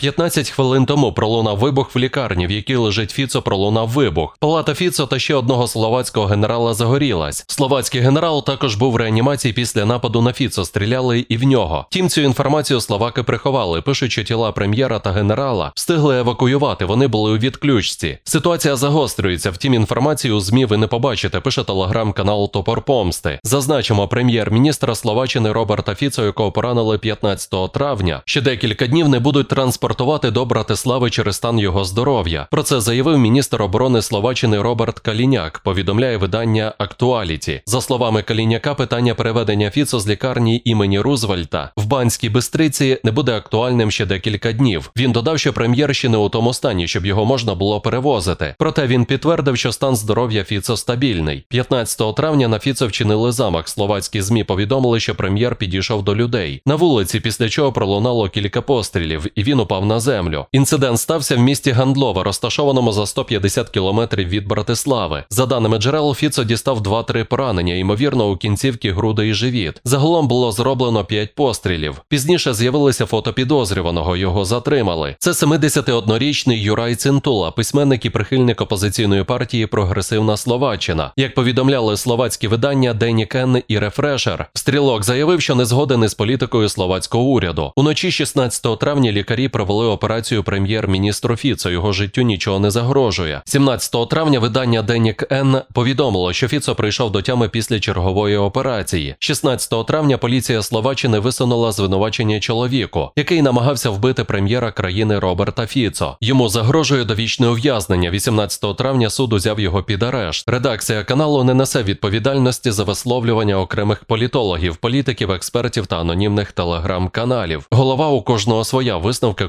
15 хвилин тому пролунав вибух в лікарні, в якій лежить Фіцо, пролунав вибух. Палата Фіцо та ще одного словацького генерала загорілась. Словацький генерал також був в реанімації після нападу на Фіцо, стріляли і в нього. Втім, цю інформацію словаки приховали, пишуть, що тіла прем'єра та генерала встигли евакуювати. Вони були у відключці. Ситуація загострюється. Втім, інформацію у змі ви не побачите. Пише телеграм-канал Топор Помсти. Зазначимо прем'єр-міністра Словаччини Роберта Фіцо, якого поранили 15 травня. Ще декілька днів не будуть транспортувати до Братислави через стан його здоров'я. Про це заявив міністр оборони Словаччини Роберт Каліняк. Повідомляє видання Актуаліті. За словами Каліняка, питання переведення Фіцо з лікарні імені Рузвельта в Банській Бистриці не буде актуальним ще декілька днів. Він додав, що прем'єр ще не у тому стані, щоб його можна було перевозити. Проте він підтвердив, що стан здоров'я Фіцо стабільний. 15 травня на Фіцо вчинили замах. Словацькі змі повідомили, що прем'єр підійшов до людей на вулиці, після чого пролунало кілька пострілів, і він упав на землю. Інцидент стався в місті Гандлова, розташованому за 150 кілометрів від Братислави. За даними джерел, Фіцо дістав 2-3 поранення, ймовірно, у кінцівки груди і живіт. Загалом було зроблено 5 пострілів. Пізніше з'явилися фото підозрюваного, його затримали. Це 71-річний Юрай Цинтула, письменник і прихильник опозиційної партії Прогресивна Словаччина. Як повідомляли словацькі видання Дені Кен і Рефрешер, стрілок заявив, що не згоден із політикою словацького уряду. Уночі 16 травня лікарі провели операцію прем'єр-міністру Фіцо. Його життю нічого не загрожує. 17 травня видання Денік Н повідомило, що Фіцо прийшов до тями після чергової операції. 16 травня поліція Словаччини висунула звинувачення чоловіку, який намагався вбити прем'єра країни Роберта Фіцо. Йому загрожує довічне ув'язнення. 18 травня суд узяв його під арешт. Редакція каналу не несе відповідальності за висловлювання окремих політологів, політиків, експертів та анонімних телеграм-каналів. Голова у кожного своя висновки